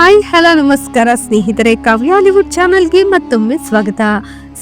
Hi hello ನಮಸ್ಕಾರ ಸ್ನೇಹಿತರೆ ಕಾವ್ಯಾಲಿವುಡ್ ಚಾನಲ್ಗೆ ಮತ್ತೊಮ್ಮೆ ಸ್ವಾಗತ.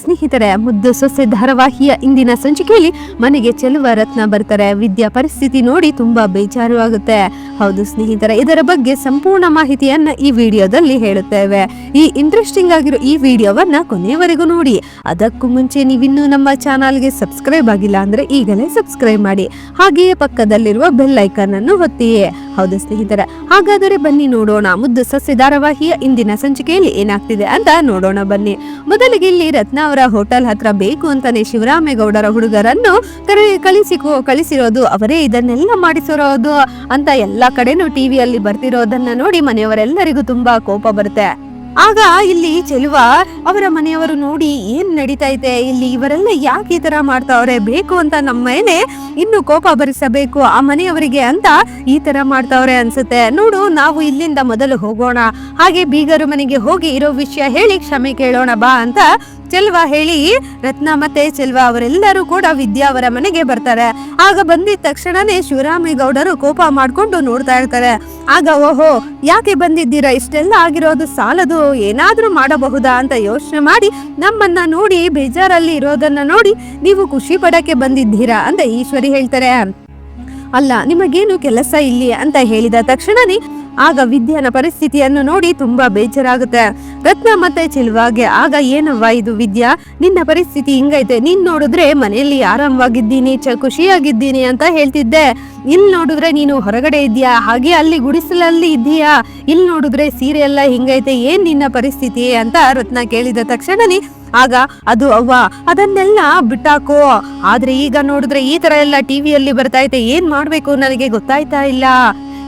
ಸ್ನೇಹಿತರೆ, ಮುದ್ದು ಸೊಸೆ ಧಾರಾವಾಹಿಯ ಇಂದಿನ ಸಂಚಿಕೆಯಲ್ಲಿ ಮನೆಗೆ ಚೆಲುವ ರತ್ನ ಬರ್ತಾರೆ. ವಿದ್ಯಾ ಪರಿಸ್ಥಿತಿ ನೋಡಿ ತುಂಬಾ ಬೇಜಾರು ಆಗುತ್ತೆ. ಹೌದು ಸ್ನೇಹಿತರೆ, ಇದರ ಬಗ್ಗೆ ಸಂಪೂರ್ಣ ಮಾಹಿತಿಯನ್ನ ಈ ವಿಡಿಯೋದಲ್ಲಿ ಹೇಳುತ್ತೇವೆ. ಈ ಇಂಟ್ರೆಸ್ಟಿಂಗ್ ಆಗಿರೋ ಈ ವಿಡಿಯೋವನ್ನ ಕೊನೆಯವರೆಗೂ ನೋಡಿ. ಅದಕ್ಕೂ ಮುಂಚೆ ನೀವಿನ್ನೂ ನಮ್ಮ ಚಾನಲ್ಗೆ ಸಬ್ಸ್ಕ್ರೈಬ್ ಆಗಿಲ್ಲ ಅಂದ್ರೆ ಈಗಲೇ ಸಬ್ಸ್ಕ್ರೈಬ್ ಮಾಡಿ. ಹಾಗೆಯೇ ಪಕ್ಕದಲ್ಲಿರುವ ಬೆಲ್ ಐಕಾನ್ ಅನ್ನು ಒತ್ತಿಯೇ. ಹೌದು ಸ್ನೇಹಿತರೆ, ಹಾಗಾದರೆ ಬನ್ನಿ ನೋಡೋಣ. ಮುದ್ದು ಸಸ್ಯ ಧಾರಾವಾಹಿಯ ಇಂದಿನ ಸಂಚಿಕೆಯಲ್ಲಿ ಏನಾಗ್ತಿದೆ ಅಂತ ನೋಡೋಣ ಬನ್ನಿ. ಮೊದಲಿಗೆ ಇಲ್ಲಿ ರತ್ನ ಅವರ ಹೋಟೆಲ್ ಹತ್ರ ಬೇಕು ಅಂತಾನೆ ಶಿವರಾಮೇಗೌಡರ ಹುಡುಗರನ್ನು ಕರೆ, ಕಳಿಸಿ ಕಳಿಸಿರೋದು ಅವರೇ. ಇದನ್ನೆಲ್ಲ ಮಾಡಿಸಿರೋದು ಅಂತ ಎಲ್ಲ ಕಡೆನೂ ಟಿವಿಯಲ್ಲಿ ಬರ್ತಿರೋದನ್ನ ನೋಡಿ ಮನೆಯವರೆಲ್ಲರಿಗೂ ತುಂಬಾ ಕೋಪ ಬರುತ್ತೆ. ಆಗ ಇಲ್ಲಿ ಚೆಲುವ ಅವರ ಮನೆಯವರು ನೋಡಿ ಏನ್ ನಡೀತಾ ಇದೆ ಇಲ್ಲಿ ಇವರೆಲ್ಲ ಯಾಕೆ ಈ ತರ ಮಾಡ್ತಾವ್ರೆ, ಬೇಕು ಅಂತ ನಮ್ಮ ಮೇಲೆ ಇನ್ನು ಕೋಪ ಭರಿಸಬೇಕು ಆ ಮನೆಯವರಿಗೆ ಅಂತ ಈ ತರ ಮಾಡ್ತಾವ್ರೆ ಅನ್ಸುತ್ತೆ. ನೋಡು, ನಾವು ಇಲ್ಲಿಂದ ಮೊದಲು ಹೋಗೋಣ. ಹಾಗೆ ಬೀಗರು ಮನೆಗೆ ಹೋಗಿ ಇರೋ ವಿಷಯ ಹೇಳಿ ಕ್ಷಮೆ ಕೇಳೋಣ ಬಾ ಅಂತ ಚೆಲ್ವ ಹೇಳಿ ರತ್ನ ಮತ್ತೆ ಚೆಲ್ವ ಅವರೆಲ್ಲರೂ ಕೂಡ ವಿದ್ಯಾ ಅವರ ಮನೆಗೆ ಬರ್ತಾರೆ. ಆಗ ಬಂದಿದ ತಕ್ಷಣನೇ ಶಿವರಾಮೇಗೌಡರು ಕೋಪ ಮಾಡ್ಕೊಂಡು ನೋಡ್ತಾ ಇರ್ತಾರೆ. ಆಗ ಓಹೋ, ಯಾಕೆ ಬಂದಿದ್ದೀರಾ? ಇಷ್ಟೆಲ್ಲ ಆಗಿರೋದು ಸಾಲದು ಏನಾದ್ರೂ ಮಾಡಬಹುದಾ ಅಂತ ಯೋಚನೆ ಮಾಡಿ ನಮ್ಮನ್ನ ನೋಡಿ ಬೇಜಾರಲ್ಲಿ ಇರೋದನ್ನ ನೋಡಿ ನೀವು ಖುಷಿ ಪಡಕ್ಕೆ ಬಂದಿದ್ದೀರಾ ಅಂತ ಈಶ್ವರಿ ಹೇಳ್ತಾರೆ. ಅಲ್ಲ, ನಿಮಗೇನು ಕೆಲಸ ಇಲ್ಲಿ ಅಂತ ಹೇಳಿದ ತಕ್ಷಣನೇ ಆಗ ವಿದ್ಯಾನ ಪರಿಸ್ಥಿತಿಯನ್ನು ನೋಡಿ ತುಂಬಾ ಬೇಜಾರಾಗುತ್ತೆ. ರತ್ನ ಮತ್ತೆ ಚಿಲ್ವಾಗೆ, ಆಗ ಏನವ್ವ ಇದು ವಿದ್ಯಾ? ನಿನ್ನ ಪರಿಸ್ಥಿತಿ ಹಿಂಗೈತೆ. ನೀನ್ ನೋಡಿದ್ರೆ ಮನೆಯಲ್ಲಿ ಆರಾಮವಾಗಿದ್ದೀನಿ, ಚ, ಖುಷಿಯಾಗಿದ್ದೀನಿ ಅಂತ ಹೇಳ್ತಿದ್ದೆ. ಇಲ್ಲಿ ನೋಡಿದ್ರೆ ನೀನು ಹೊರಗಡೆ ಇದೆಯಾ ಹಾಗೆ ಅಲ್ಲಿ ಗುಡಿಸಲಲ್ಲಿ ಇದೆಯಾ ಇಲ್ಲಿ ನೋಡಿದ್ರೆ ಸೀರೆ ಎಲ್ಲ ಹಿಂಗೈತೆ. ಏನ್ ನಿನ್ನ ಪರಿಸ್ಥಿತಿ? ಅಂತ ರತ್ನ ಕೇಳಿದ ತಕ್ಷಣನೇ, ಆಗ ಅದು ಅವ್ವ. ಅದನ್ನೆಲ್ಲ ಬಿಟ್ಟಾಕೋ. ಆದ್ರೆ ಈಗ ನೋಡಿದ್ರೆ ಈ ತರ ಎಲ್ಲ ಟಿವಿಯಲ್ಲಿ ಬರ್ತಾ ಐತೆ. ಏನ್ ಮಾಡ್ಬೇಕು ನನಗೆ ಗೊತ್ತಾಯ್ತಾ ಇಲ್ಲ.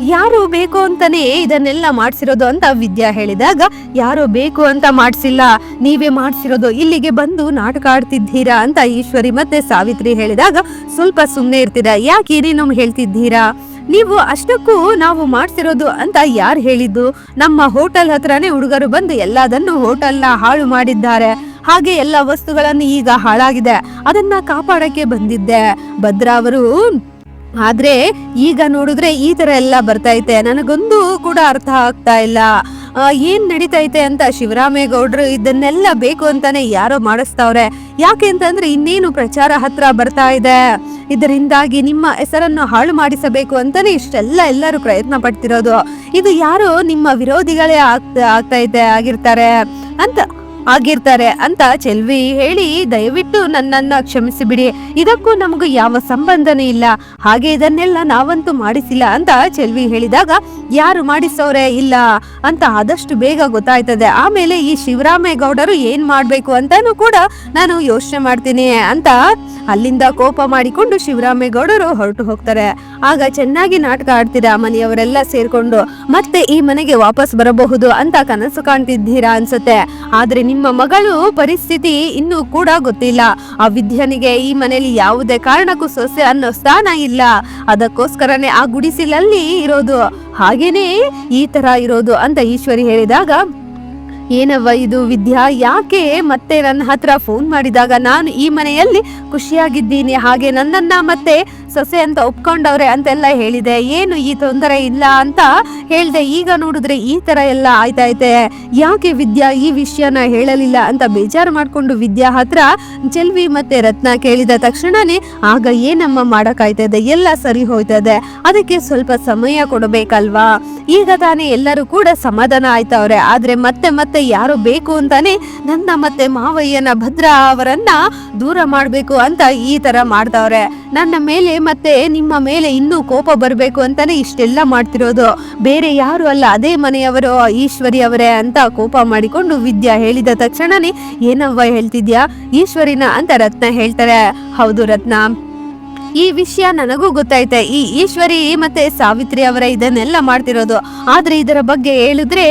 ಯಾರು ಬೇಕು ಅಂತಾನೆ ಇದನ್ನೆಲ್ಲ ಮಾಡ್ಸಿರೋದು ಅಂತ ವಿದ್ಯಾ ಹೇಳಿದಾಗ, ಯಾರು ಬೇಕು ಅಂತ ಮಾಡ್ಸಿಲ್ಲ, ನೀವೇ ಮಾಡ್ಸಿರೋದು, ಇಲ್ಲಿಗೆ ಬಂದು ನಾಟಕ ಆಡ್ತಿದ್ದೀರಾ? ಅಂತ ಈಶ್ವರಿ ಮತ್ತೆ ಸಾವಿತ್ರಿ ಹೇಳಿದಾಗ, ಸ್ವಲ್ಪ ಸುಮ್ಮನೆ ಇರ್ತೀರಾ? ಯಾಕೆ ಏನೇನೋ ಹೇಳ್ತಿದ್ದೀರಾ? ನೀವು ಅಷ್ಟಕ್ಕೂ ನಾವು ಮಾಡ್ಸಿರೋದು ಅಂತ ಯಾರು ಹೇಳಿದ್ದು? ನಮ್ಮ ಹೋಟೆಲ್ ಹತ್ರನೇ ಹುಡುಗರು ಬಂದು ಎಲ್ಲದನ್ನು ಹೋಟೆಲ್ನ ಹಾಳು ಮಾಡಿದ್ದಾರೆ. ಹಾಗೆ ಎಲ್ಲ ವಸ್ತುಗಳನ್ನು ಈಗ ಹಾಳಾಗಿದೆ. ಅದನ್ನ ಕಾಪಾಡಕ್ಕೆ ಬಂದಿದ್ದೆ. ಭದ್ರಾ ಅವರು ಆದ್ರೆ ಈಗ ನೋಡಿದ್ರೆ ಈ ತರ ಎಲ್ಲ ಬರ್ತೈತೆ ನನಗೊಂದು ಕೂಡ ಅರ್ಥ ಆಗ್ತಾ ಇಲ್ಲ. ಏನ್ ನಡೀತೈತೆ ಅಂತ ಶಿವರಾಮೇಗೌಡರು ಇದನ್ನೆಲ್ಲ ಬೇಕು ಅಂತಾನೆ ಯಾರೋ ಮಾಡಿಸ್ತಾವ್ರೆ. ಯಾಕೆ ಅಂತಂದ್ರೆ ಇನ್ನೇನು ಪ್ರಚಾರ ಹತ್ರ ಬರ್ತಾ ಇದೆ. ಇದರಿಂದಾಗಿ ನಿಮ್ಮ ಹೆಸರನ್ನು ಹಾಳು ಮಾಡಿಸಬೇಕು ಅಂತಾನೆ ಇಷ್ಟೆಲ್ಲ ಎಲ್ಲರೂ ಪ್ರಯತ್ನ ಪಡ್ತಿರೋದು. ಇದು ಯಾರು ನಿಮ್ಮ ವಿರೋಧಿಗಳೇ ಆಗ್ತಾ ಇದೆ ಆಗಿರ್ತಾರೆ ಅಂತ ಆಗಿರ್ತಾರೆ ಅಂತ ಚೆಲ್ವಿ ಹೇಳಿ, ದಯವಿಟ್ಟು ನನ್ನನ್ನ ಕ್ಷಮಿಸಿಬಿಡಿ. ಇದಕ್ಕೂ ನಮಗೂ ಯಾವ ಸಂಬಂಧನೇ ಇಲ್ಲ. ಹಾಗೆ ಇದನ್ನೆಲ್ಲ ನಾವಂತೂ ಮಾಡಿಸಿಲ್ಲ ಅಂತ ಚೆಲ್ವಿ ಹೇಳಿದಾಗ, ಯಾರು ಮಾಡಿಸೋರೆ ಇಲ್ಲ ಅಂತ ಆದಷ್ಟು ಬೇಗ ಗೊತ್ತಾಯ್ತದೆ. ಆಮೇಲೆ ಈ ಶಿವರಾಮೇಗೌಡರು ಏನ್ ಮಾಡ್ಬೇಕು ಅಂತಾನು ಕೂಡ ನಾನು ಯೋಚನೆ ಮಾಡ್ತೀನಿ ಅಂತ ಅಲ್ಲಿಂದ ಕೋಪ ಮಾಡಿಕೊಂಡು ಶಿವರಾಮೇಗೌಡರು ಹೊರಟು ಹೋಗ್ತಾರೆ. ಆಗ ಚೆನ್ನಾಗಿ ನಾಟಕ ಆಡ್ತೀರಾ ಮನೆಯವರೆಲ್ಲ ಸೇರ್ಕೊಂಡು, ಮತ್ತೆ ಈ ಮನೆಗೆ ವಾಪಸ್ ಬರಬಹುದು ಅಂತ ಕನಸು ಕಾಣ್ತಿದ್ದೀರಾ ಅನ್ಸುತ್ತೆ. ಆದ್ರೆ ನಿಮ್ಮ ಮಗಳು ಪರಿಸ್ಥಿತಿ ಇನ್ನೂ ಕೂಡ ಗೊತ್ತಿಲ್ಲ. ಆ ವಿದ್ಯನಿಗೆ ಈ ಮನೆಯಲ್ಲಿ ಯಾವುದೇ ಕಾರಣಕ್ಕೂ ಸೊಸೆ ಅನ್ನೋ ಸ್ಥಾನ ಇಲ್ಲ. ಅದಕ್ಕೋಸ್ಕರನೇ ಆ ಗುಡಿಸಿಲಲ್ಲಿ ಇರೋದು. ಹಾಗೇನೆ ಈ ತರ ಇರೋದು ಅಂತ ಈಶ್ವರಿ ಹೇಳಿದಾಗ, ಏನವ್ವ ಇದು ವಿದ್ಯಾ, ಯಾಕೆ ಮತ್ತೆ ನನ್ನ ಹತ್ರ ಫೋನ್ ಮಾಡಿದಾಗ ನಾನು ಈ ಮನೆಯಲ್ಲಿ ಖುಷಿಯಾಗಿದ್ದೀನಿ? ಹಾಗೆ ನನ್ನನ್ನ ಮತ್ತೆ ಸೊಸೆ ಅಂತ ಒಪ್ಕೊಂಡವ್ರೆ ಅಂತೆಲ್ಲ ಹೇಳಿದೆ. ಏನು ಈ ತೊಂದರೆ ಇಲ್ಲ ಅಂತ ಹೇಳ್ದೆ. ಈಗ ನೋಡಿದ್ರೆ ಈ ತರ ಎಲ್ಲ ಆಯ್ತೈತೆ ಯಾಕೆ ವಿದ್ಯಾ ಈ ವಿಷಯನ ಹೇಳಲಿಲ್ಲ ಅಂತ ಬೇಜಾರು ಮಾಡ್ಕೊಂಡು ವಿದ್ಯಾ ಹತ್ರ ಚೆಲ್ವಿ ಮತ್ತೆ ರತ್ನ ಕೇಳಿದ ತಕ್ಷಣನೇ, ಆಗ ಏನಮ್ಮ ಮಾಡಕ್ಕಾಯ್ತದೆ ಎಲ್ಲ ಸರಿ ಹೋಯ್ತದೆ. ಅದಕ್ಕೆ ಸ್ವಲ್ಪ ಸಮಯ ಕೊಡಬೇಕಲ್ವಾ? ಈಗ ತಾನೇ ಎಲ್ಲರೂ ಕೂಡ ಸಮಾಧಾನ ಆಯ್ತವ್ರೆ. ಆದ್ರೆ ಮತ್ತೆ ಮತ್ತೆ ಯಾರು ಬೇಕು ಅಂತಾನೆ ನನ್ನ ಮತ್ತೆ ಮಾವಯ್ಯನ ಭದ್ರಾ ಅವರನ್ನ ದೂರ ಮಾಡಬೇಕು ಅಂತ ಈ ತರ ಮಾಡ್ತವ್ರೆ. ನನ್ನ ಮೇಲೆ ಮತ್ತೆ ನಿಮ್ಮ ಮೇಲೆ ಇನ್ನೂ ಕೋಪ ಬರಬೇಕು ಅಂತಾನೆ ಇಷ್ಟೆಲ್ಲ ಮಾಡ್ತಿರೋದು. ಬೇರೆ ಯಾರು ಅಲ್ಲ, ಅದೇ ಮನೆಯವರು, ಈಶ್ವರಿ ಅವರೇ ಅಂತ ಕೋಪ ಮಾಡಿಕೊಂಡು ವಿದ್ಯಾ ಹೇಳಿದ ತಕ್ಷಣನೇ, ಏನವ್ವ ಹೇಳ್ತಿದ್ಯಾ? ಈಶ್ವರಿನ ಅಂತ ರತ್ನ ಹೇಳ್ತಾರೆ. ಹೌದು ರತ್ನ. ಈ ವಿಷಯ ನನಗೂ ಗೊತ್ತೈತೆ ಈ ಈಶ್ವರಿ ಮತ್ತೆ ಸಾವಿತ್ರಿ ಅವರ ಇದನ್ನೆಲ್ಲ ಮಾಡ್ತಿರೋದು. ಆದ್ರೆ ಇದರ ಬಗ್ಗೆ ಹೇಳಿದ್ರೆ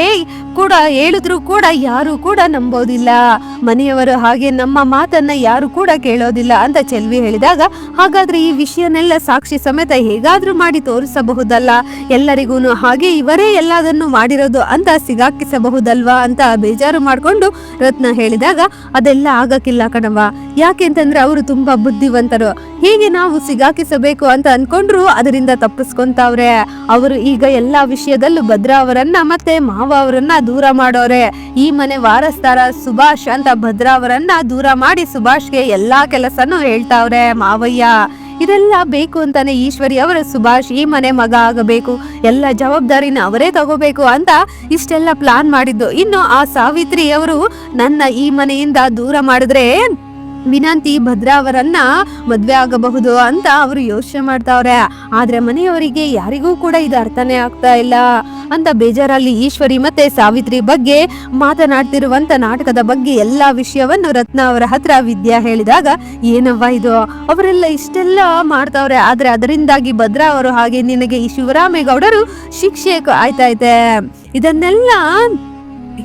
ಕೂಡ ಹೇಳಿದ್ರು ಕೂಡ ಯಾರು ಕೂಡ ನಂಬೋದಿಲ್ಲ. ಮನೆಯವರು ಹಾಗೆ ನಮ್ಮ ಮಾತನ್ನ ಯಾರು ಕೂಡ ಕೇಳೋದಿಲ್ಲ ಅಂತ ಚೆಲ್ವಿ ಹೇಳಿದಾಗ, ಹಾಗಾದ್ರೆ ಈ ವಿಷಯನೆಲ್ಲ ಸಾಕ್ಷಿ ಸಮೇತ ಹೇಗಾದ್ರೂ ಮಾಡಿ ತೋರಿಸಬಹುದಲ್ಲ? ಎಲ್ಲರಿಗೂ ಹಾಗೆ ಇವರೇ ಎಲ್ಲದನ್ನು ಮಾಡಿರೋದು ಅಂತ ಸಿಗಾಕಿಸಬಹುದಲ್ವಾ ಅಂತ ಬೇಜಾರು ಮಾಡಿಕೊಂಡು ರತ್ನ ಹೇಳಿದಾಗ, ಅದೆಲ್ಲ ಆಗಕ್ಕಿಲ್ಲ ಕಣವ ಯಾಕೆಂತಂದ್ರೆ ಅವರು ತುಂಬಾ ಬುದ್ಧಿವಂತರು. ಹೀಗೆ ನಾವು ಸಿಗಾಕಿಸಬೇಕು ಅಂತ ಅನ್ಕೊಂಡ್ರು ಅದರಿಂದ ತಪ್ಪಿಸ್ಕೊಂತಾವ್ರೆ. ಅವರು ಈಗ ಎಲ್ಲಾ ವಿಷಯದಲ್ಲೂ ಭದ್ರ ಅವರನ್ನ ಮತ್ತೆ ಮಾವ ಅವರನ್ನ ದೂರ ಮಾಡೋರೆ. ಈ ಮನೆ ವಾರಸ್ತಾರ ಸುಭಾಷ್ ಅಂತ ಭದ್ರ ಅವರನ್ನ ದೂರ ಮಾಡಿ ಸುಭಾಷ್ಗೆ ಎಲ್ಲಾ ಕೆಲಸನೂ ಹೇಳ್ತಾವ್ರೆ ಮಾವಯ್ಯ. ಇದೆಲ್ಲ ಬೇಕು ಅಂತಾನೆ ಈಶ್ವರಿ ಅವರು ಸುಭಾಷ್ ಈ ಮನೆ ಮಗ ಆಗಬೇಕು. ಎಲ್ಲ ಜವಾಬ್ದಾರಿನ ಅವರೇ ತಗೋಬೇಕು ಅಂತ ಇಷ್ಟೆಲ್ಲ ಪ್ಲಾನ್ ಮಾಡಿದ್ದು. ಇನ್ನು ಆ ಸಾವಿತ್ರಿ ಅವರು ನನ್ನ ಈ ಮನೆಯಿಂದ ದೂರ ಮಾಡಿದ್ರೆ ವಿನಂತಿ ಭದ್ರಾ ಅವರನ್ನ ಮದ್ವೆ ಆಗಬಹುದು ಅಂತ ಅವರು ಯೋಚನೆ ಮಾಡ್ತಾವ್ರೆ. ಆದ್ರೆ ಮನೆಯವರಿಗೆ ಯಾರಿಗೂ ಕೂಡ ಇದು ಅರ್ಥನೇ ಆಗ್ತಾ ಇಲ್ಲ. ಅಂತ ಬೇಜಾರಲ್ಲಿ ಈಶ್ವರಿ ಮತ್ತೆ ಸಾವಿತ್ರಿ ಬಗ್ಗೆ ಮಾತನಾಡ್ತಿರುವಂತ ನಾಟಕದ ಬಗ್ಗೆ ಎಲ್ಲಾ ವಿಷಯವನ್ನು ರತ್ನ ಅವರ ಹತ್ರ ವಿದ್ಯಾ ಹೇಳಿದಾಗ, ಏನವ್ವ ಇದು? ಅವರೆಲ್ಲ ಇಷ್ಟೆಲ್ಲ ಮಾಡ್ತಾವ್ರೆ. ಆದ್ರೆ ಅದರಿಂದಾಗಿ ಭದ್ರಾ ಅವರು ಹಾಗೆ ನಿನಗೆ ಈ ಶಿವರಾಮೇಗೌಡರು ಶಿಕ್ಷೆ ಆಯ್ತಾಯ್ತೆ. ಇದನ್ನೆಲ್ಲ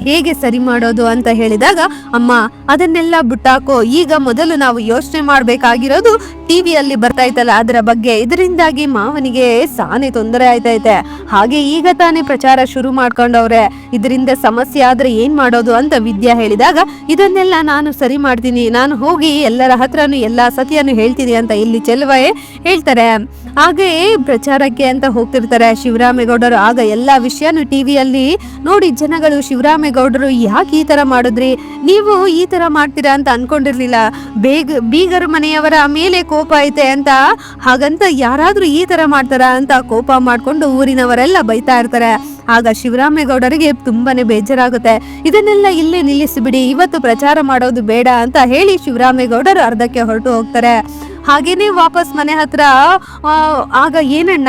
ಹೇಗೆ ಸರಿ ಮಾಡೋದು ಅಂತ ಹೇಳಿದಾಗ, ಅಮ್ಮ, ಅದನ್ನೆಲ್ಲ ಬಿಟ್ಟಾಕೋ, ಈಗ ಮೊದಲು ನಾವು ಯೋಚನೆ ಮಾಡ್ಬೇಕಾಗಿರೋದು ಟಿವಿಯಲ್ಲಿ ಬರ್ತಾ ಇತ್ತಲ್ಲ, ಅದರ ಬಗ್ಗೆ. ಇದರಿಂದಾಗಿ ಮಾವನಿಗೆ ಸಾನೆ ತೊಂದರೆ ಆಯ್ತೈತೆ. ಹಾಗೆ ಈಗ ತಾನೇ ಪ್ರಚಾರ ಶುರು ಮಾಡ್ಕೊಂಡವ್ರೆ. ಇದರಿಂದ ಸಮಸ್ಯೆ ಆದ್ರೆ ಏನ್ ಮಾಡೋದು ಅಂತ ವಿದ್ಯಾ ಹೇಳಿದಾಗ, ಇದನ್ನೆಲ್ಲ ನಾನು ಸರಿ ಮಾಡ್ತೀನಿ. ನಾನು ಹೋಗಿ ಎಲ್ಲರ ಹತ್ರನು ಎಲ್ಲಾ ಸತಿಯನ್ನು ಹೇಳ್ತೀನಿ ಅಂತ ಇಲ್ಲಿ ಚೆಲುವೆ ಹೇಳ್ತಾರೆ. ಹಾಗೆ ಪ್ರಚಾರಕ್ಕೆ ಅಂತ ಹೋಗ್ತಿರ್ತಾರೆ ಶಿವರಾಮೇಗೌಡರು. ಆಗ ಎಲ್ಲಾ ವಿಷಯನು ಟಿವಿಯಲ್ಲಿ ನೋಡಿ ಜನಗಳು ಶಿವರಾಮೇಗೌಡರು ಯಾಕೆ ಈ ತರ ಮಾಡಿದ್ರಿ? ನೀವು ಈ ತರ ಮಾಡ್ತೀರಾ ಅಂತ ಅನ್ಕೊಂಡಿರ್ಲಿಲ್ಲ. ಬೇಗ, ಬೀಗರ ಮನೆಯವರ ಮೇಲೆ ಕೋಪ ಐತೆ ಅಂತ. ಹಾಗಂತ ಯಾರಾದರೂ ಈ ತರ ಮಾಡ್ತಾರ ಅಂತ ಕೋಪ ಮಾಡ್ಕೊಂಡು ಊರಿನವರೆಲ್ಲ ಬೈತಾ ಇರ್ತಾರೆ. ಆಗ ಶಿವರಾಮೇಗೌಡರಿಗೆ ತುಂಬಾನೇ ಬೇಜಾರಾಗುತ್ತೆ. ಇದನ್ನೆಲ್ಲ ಇಲ್ಲೇ ನಿಲ್ಲಿಸಿಬಿಡಿ, ಇವತ್ತು ಪ್ರಚಾರ ಮಾಡೋದು ಬೇಡ ಅಂತ ಹೇಳಿ ಶಿವರಾಮೇಗೌಡರು ಅರ್ಧಕ್ಕೆ ಹೊರಟು ಹೋಗ್ತಾರೆ. ಹಾಗೇನೆ ವಾಪಸ್ ಮನೆ ಹತ್ರ ಆಗ ಏನಣ್ಣ?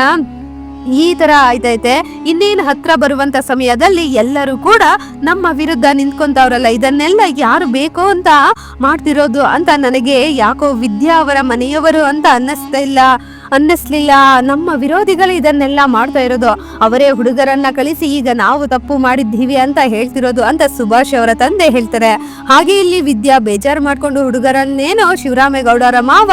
ಈ ತರ ಆಯ್ತೈತೆ ಇನ್ನೇನು ಹತ್ರ ಬರುವಂತ ಸಮಯದಲ್ಲಿ ಎಲ್ಲರೂ ಕೂಡ ನಮ್ಮ ವಿರುದ್ಧ ನಿಂತ್ಕೊಂತವ್ರಲ್ಲ ಇದನ್ನೆಲ್ಲ ಯಾರು ಬೇಕು ಅಂತ ಮಾಡ್ತಿರೋದು ಅಂತ ನನಗೆ ಯಾಕೋ ವಿದ್ಯಾ ಅವರ ಮನೆಯವರು ಅಂತ ಅನ್ನಿಸ್ತಾ ಇಲ್ಲ. ಅನ್ನಿಸ್ಲಿಲ್ಲ. ನಮ್ಮ ವಿರೋಧಿಗಳು ಇದನ್ನೆಲ್ಲ ಮಾಡ್ತಾ ಇರೋದು. ಅವರೇ ಹುಡುಗರನ್ನ ಕಳಿಸಿ ಈಗ ನಾವು ತಪ್ಪು ಮಾಡಿದ್ದೀವಿ ಅಂತ ಹೇಳ್ತಿರೋದು ಅಂತ ಸುಭಾಷ್ ಅವರ ತಂದೆ ಹೇಳ್ತಾರೆ. ಹಾಗೆ ಇಲ್ಲಿ ವಿದ್ಯಾ ಬೇಜಾರು ಮಾಡ್ಕೊಂಡು ಹುಡುಗರನ್ನೇನೋ ಶಿವರಾಮೇಗೌಡರ ಮಾವ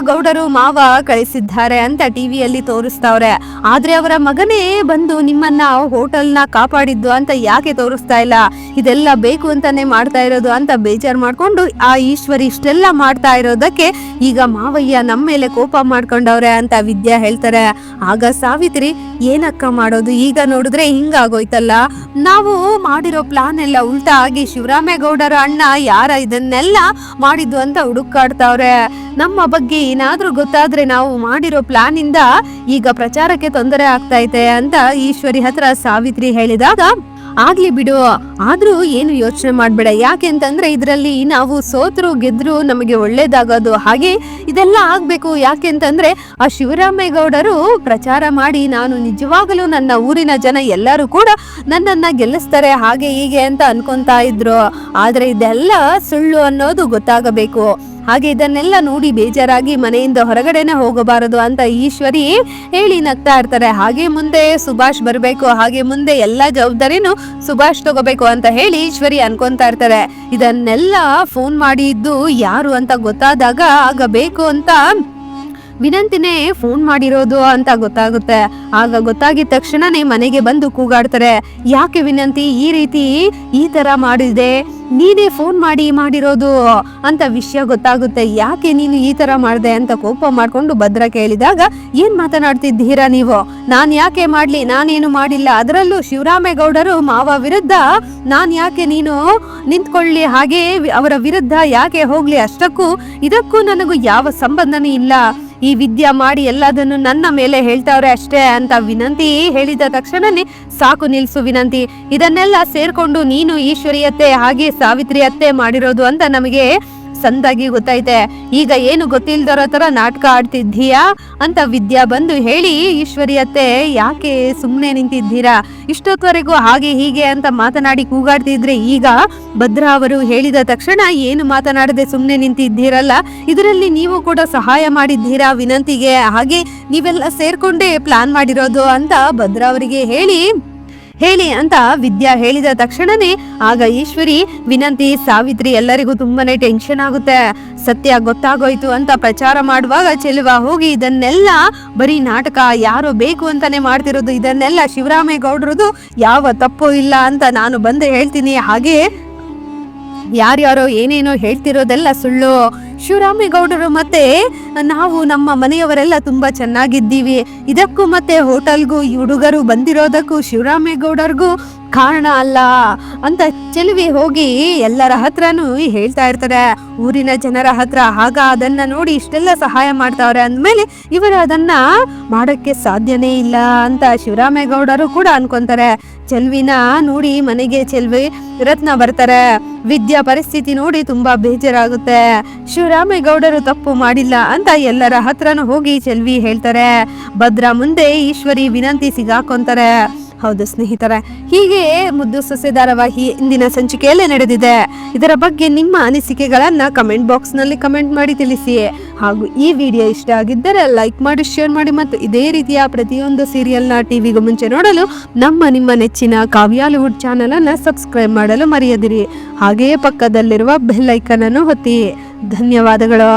ಗೌಡರು ಮಾವ ಕಳಿಸಿದ್ದಾರೆ ಅಂತ ಟಿವಿಯಲ್ಲಿ ತೋರಿಸ್ತಾವ್ರೆ. ಆದ್ರೆ ಅವರ ಮಗನೇ ಬಂದು ನಿಮ್ಮನ್ನ ಹೋಟೆಲ್ನ ಕಾಪಾಡಿದ್ದು ಅಂತ ಯಾಕೆ ತೋರಿಸ್ತಾ ಇಲ್ಲ? ಇದೆಲ್ಲ ಬೇಕು ಅಂತಾನೆ ಮಾಡ್ತಾ ಇರೋದು ಅಂತ ಬೇಜಾರ್ ಮಾಡ್ಕೊಂಡು ಆ ಈಶ್ವರಿ ಇಷ್ಟೆಲ್ಲ ಮಾಡ್ತಾ ಇರೋದಕ್ಕೆ ಈಗ ಮಾವಯ್ಯ ನಮ್ಮ ಮೇಲೆ ಕೋಪ ಮಾಡ್ಕೊಂಡವ್ರೆ ಅಂತ ವಿದ್ಯಾ ಹೇಳ್ತಾರೆ. ಆಗ ಸಾವಿತ್ರಿ, ಏನಕ್ಕ ಮಾಡೋದು? ಈಗ ನೋಡಿದ್ರೆ ಹಿಂಗಾಗೋಯ್ತಲ್ಲ? ನಾವು ಮಾಡಿರೋ ಪ್ಲಾನ್ ಎಲ್ಲ ಉಲ್ಟಾ ಆಗಿ ಶಿವರಾಮೇಗೌಡರ ಅಣ್ಣ ಯಾರ ಇದನ್ನೆಲ್ಲ ಮಾಡಿದ್ದು ಅಂತ ಹುಡುಕಾಡ್ತಾವ್ರೆ. ನಮ್ಮ ಬಗ್ಗೆ ಏನಾದ್ರೂ ಗೊತ್ತಾದ್ರೆ ನಾವು ಮಾಡಿರೋ ಪ್ಲಾನ್ ಇಂದ ಈಗ ಪ್ರಚಾರಕ್ಕೆ ತೊಂದರೆ ಆಗ್ತಾ ಇದೆ ಅಂತ ಈಶ್ವರಿ ಹತ್ರ ಸಾವಿತ್ರಿ ಹೇಳಿದಾಗ, ಆಗ್ಲಿ ಬಿಡು, ಆದ್ರೂ ಏನು ಯೋಚನೆ ಮಾಡ್ಬೇಡ. ಯಾಕೆ ಅಂತಂದ್ರೆ ಇದರಲ್ಲಿ ನಾವು ಸೋತ್ರು, ಗೆದ್ರು, ನಮಗೆ ಒಳ್ಳೇದಾಗೋದು ಹಾಗೆ ಇದೆಲ್ಲ ಆಗ್ಬೇಕು. ಯಾಕೆ ಅಂತಂದ್ರೆ ಆ ಶಿವರಾಮೇಗೌಡರು ಪ್ರಚಾರ ಮಾಡಿ ನಾನು ನಿಜವಾಗಲೂ ನನ್ನ ಊರಿನ ಜನ ಎಲ್ಲರೂ ಕೂಡ ನನ್ನನ್ನ ಗೆಲ್ಲಿಸ್ತಾರೆ, ಹಾಗೆ ಹೀಗೆ ಅಂತ ಅನ್ಕೊಂತಾ ಇದ್ರು. ಆದ್ರೆ ಇದೆಲ್ಲ ಸುಳ್ಳು ಅನ್ನೋದು ಗೊತ್ತಾಗಬೇಕು. ಹಾಗೆ ಇದನ್ನೆಲ್ಲ ನೋಡಿ ಬೇಜಾರಾಗಿ ಮನೆಯಿಂದ ಹೊರಗಡೆನೆ ಹೋಗಬಾರದು ಅಂತ ಈಶ್ವರಿ ಹೇಳಿ ನಗ್ತಾ ಇರ್ತಾರೆ. ಹಾಗೆ ಮುಂದೆ ಸುಭಾಷ್ ಬರಬೇಕು, ಹಾಗೆ ಮುಂದೆ ಎಲ್ಲಾ ಜವಾಬ್ದಾರಿನೂ ಸುಭಾಷ್ ತಗೋಬೇಕು ಅಂತ ಹೇಳಿ ಈಶ್ವರಿ ಅನ್ಕೊಂತಾ ಇರ್ತಾರೆ. ಇದನ್ನೆಲ್ಲ ಫೋನ್ ಮಾಡಿದ್ದು ಯಾರು ಅಂತ ಗೊತ್ತಾದಾಗ ಆಗಬೇಕು ಅಂತ ವಿನಂತಿನೇ ಫೋನ್ ಮಾಡಿರೋದು ಅಂತ ಗೊತ್ತಾಗುತ್ತೆ. ಆಗ ಗೊತ್ತಾಗಿದ ತಕ್ಷಣನೇ ಮನೆಗೆ ಬಂದು ಕೂಗಾಡ್ತಾರೆ. ಯಾಕೆ ವಿನಂತಿ? ಈ ರೀತಿ ಈ ತರ ಮಾಡಿದೆ. ನೀನೇ ಫೋನ್ ಮಾಡಿ ಮಾಡಿರೋದು ಅಂತ ವಿಷಯ ಗೊತ್ತಾಗುತ್ತೆ. ಯಾಕೆ ನೀನು ಈ ತರ ಮಾಡಿದೆ ಅಂತ ಕೋಪ ಮಾಡ್ಕೊಂಡು ಭದ್ರ ಕೇಳಿದಾಗ ಏನ್ ಮಾತನಾಡ್ತಿದ್ದೀರಾ ನೀವು? ನಾನು ಯಾಕೆ ಮಾಡ್ಲಿ? ನಾನೇನು ಮಾಡಿಲ್ಲ. ಅದರಲ್ಲೂ ಶಿವರಾಮೇಗೌಡರು ಮಾವ ವಿರುದ್ಧ ನಾನು ಯಾಕೆ ನೀನು ನಿಂತ್ಕೊಳ್ಳಿ? ಹಾಗೆ ಅವರ ವಿರುದ್ಧ ಯಾಕೆ ಹೋಗ್ಲಿ? ಅಷ್ಟಕ್ಕೂ ಇದಕ್ಕೂ ನನಗೂ ಯಾವ ಸಂಬಂಧನೇ ಇಲ್ಲ. ಈ ವಿದ್ಯಾ ಮಾಡಿ ಎಲ್ಲದನ್ನು ನನ್ನ ಮೇಲೆ ಹೇಳ್ತಾವ್ರೆ ಅಷ್ಟೇ ಅಂತ ವಿನಂತಿ ಹೇಳಿದ ತಕ್ಷಣನೇ ಸಾಕು ನಿಲ್ಸು ವಿನಂತಿ. ಇದನ್ನೆಲ್ಲ ಸೇರ್ಕೊಂಡು ನೀನು ಈಶ್ವರಿಯತ್ತೆ, ಹಾಗೆ ಸಾವಿತ್ರಿ ಅತ್ತೆ ಮಾಡಿರೋದು ಅಂತ ನಮಗೆ ಸಂದಾಗಿ ಗೊತ್ತೈತೆ ಈಗ ಏನು ಗೊತ್ತಿಲ್ದರೋ ತರ ನಾಟಕ ಆಡ್ತಿದ್ದೀಯಾ ಅಂತ ವಿದ್ಯಾ ಬಂದು ಹೇಳಿ, ಈಶ್ವರಿ ಅತ್ತೆ, ಯಾಕೆ ಸುಮ್ಮನೆ ನಿಂತಿದ್ದೀರಾ? ಇಷ್ಟೊತ್ತವರೆಗೂ ಹಾಗೆ ಹೀಗೆ ಅಂತ ಮಾತನಾಡಿ ಕೂಗಾಡ್ತಿದ್ರೆ ಈಗ ಭದ್ರಾ ಅವರು ಹೇಳಿದ ತಕ್ಷಣ ಏನು ಮಾತನಾಡದೆ ಸುಮ್ಮನೆ ನಿಂತಿದ್ದೀರಲ್ಲ? ಇದರಲ್ಲಿ ನೀವು ಕೂಡ ಸಹಾಯ ಮಾಡಿದ್ದೀರಾ ವಿನಂತಿಗೆ? ಹಾಗೆ ನೀವೆಲ್ಲ ಸೇರ್ಕೊಂಡೇ ಪ್ಲಾನ್ ಮಾಡಿರೋದು ಅಂತ ಭದ್ರಾ ಅವರಿಗೆ ಹೇಳಿ ಹೇಳಿ ಅಂತ ವಿದ್ಯಾ ಹೇಳಿದ ತಕ್ಷಣನೇ ಆಗ ಈಶ್ವರಿ, ವಿನಂತಿ, ಸಾವಿತ್ರಿ ಎಲ್ಲರಿಗೂ ತುಂಬಾನೇ ಟೆನ್ಷನ್ ಆಗುತ್ತೆ. ಸತ್ಯ ಗೊತ್ತಾಗೋಯ್ತು ಅಂತ ಪ್ರಚಾರ ಮಾಡುವಾಗ ಚೆಲುವ ಹೋಗಿ ಇದನ್ನೆಲ್ಲ ಬರೀ ನಾಟಕ, ಯಾರೋ ಬೇಕು ಅಂತಾನೆ ಮಾಡ್ತಿರೋದು, ಇದನ್ನೆಲ್ಲ ಶಿವರಾಮೇಗೌಡರದು ಯಾವ ತಪ್ಪು ಇಲ್ಲ ಅಂತ ನಾನು ಬಂದು ಹೇಳ್ತೀನಿ. ಹಾಗೆ ಯಾರ್ಯಾರೋ ಏನೇನೋ ಹೇಳ್ತಿರೋದೆಲ್ಲ ಸುಳ್ಳು. ಶಿವರಾಮೇಗೌಡರು ಮತ್ತೆ ನಾವು ನಮ್ಮ ಮನೆಯವರೆಲ್ಲ ತುಂಬಾ ಚೆನ್ನಾಗಿದ್ದೀವಿ. ಇದಕ್ಕೂ ಮತ್ತೆ ಹೋಟೆಲ್ಗೂ ಈ ಹುಡುಗರು ಬಂದಿರೋದಕ್ಕೂ ಶಿವರಾಮೇಗೌಡರಿಗೂ ಕಾರಣ ಅಲ್ಲ ಅಂತ ಚೆಲುವಿ ಹೋಗಿ ಎಲ್ಲರ ಹತ್ರನೂ ಹೇಳ್ತಾ ಇರ್ತಾರೆ. ಊರಿನ ಜನರ ಹತ್ರ ಆಗ ಅದನ್ನ ನೋಡಿ ಇಷ್ಟೆಲ್ಲ ಸಹಾಯ ಮಾಡ್ತಾವ್ರೆ ಅಂದ್ಮೇಲೆ ಇವರು ಅದನ್ನ ಮಾಡಕ್ಕೆ ಸಾಧ್ಯನೇ ಇಲ್ಲ ಅಂತ ಶಿವರಾಮೇಗೌಡರು ಕೂಡ ಅನ್ಕೊಂತಾರೆ. ಚೆಲ್ವಿನ ನೋಡಿ ಮನೆಗೆ ಚೆಲ್ವಿ ರತ್ನ ಬರ್ತಾರೆ. ವಿದ್ಯಾ ಪರಿಸ್ಥಿತಿ ನೋಡಿ ತುಂಬಾ ಬೇಜಾರಾಗುತ್ತೆ. ಶಿವರಾಮೇಗೌಡರು ತಪ್ಪು ಮಾಡಿಲ್ಲ ಅಂತ ಎಲ್ಲರ ಹತ್ರನೂ ಹೋಗಿ ಚೆಲ್ವಿ ಹೇಳ್ತಾರೆ. ಭದ್ರಾ ಮುಂದೆ ಈಶ್ವರಿ ವಿನಂತಿ ಸಿಗಾಕೊಂತಾರೆ. ಹೌದು ಸ್ನೇಹಿತರೆ, ಹೀಗೆ ಮುದ್ದು ಸೊಸೆ ಧಾರಾವಾಹಿ ಇಂದಿನ ಸಂಚಿಕೆಯಲ್ಲೇ ನಡೆದಿದೆ. ಇದರ ಬಗ್ಗೆ ನಿಮ್ಮ ಅನಿಸಿಕೆಗಳನ್ನ ಕಮೆಂಟ್ ಬಾಕ್ಸ್ನಲ್ಲಿ ಕಮೆಂಟ್ ಮಾಡಿ ತಿಳಿಸಿ. ಹಾಗೂ ಈ ವಿಡಿಯೋ ಇಷ್ಟ ಆಗಿದ್ದರೆ ಲೈಕ್ ಮಾಡಿ, ಶೇರ್ ಮಾಡಿ ಮತ್ತು ಇದೇ ರೀತಿಯ ಪ್ರತಿಯೊಂದು ಸೀರಿಯಲ್ನ ಟಿವಿಗೂ ಮುಂಚೆ ನೋಡಲು ನಮ್ಮ ನಿಮ್ಮ ನೆಚ್ಚಿನ ಕಾವ್ಯಾಲಿವುಡ್ ಚಾನಲನ್ನು ಸಬ್ಸ್ಕ್ರೈಬ್ ಮಾಡಲು ಮರೆಯದಿರಿ. ಹಾಗೆಯೇ ಪಕ್ಕದಲ್ಲಿರುವ ಬೆಲ್ ಹೊತ್ತಿ ಧನ್ಯವಾದಗಳು.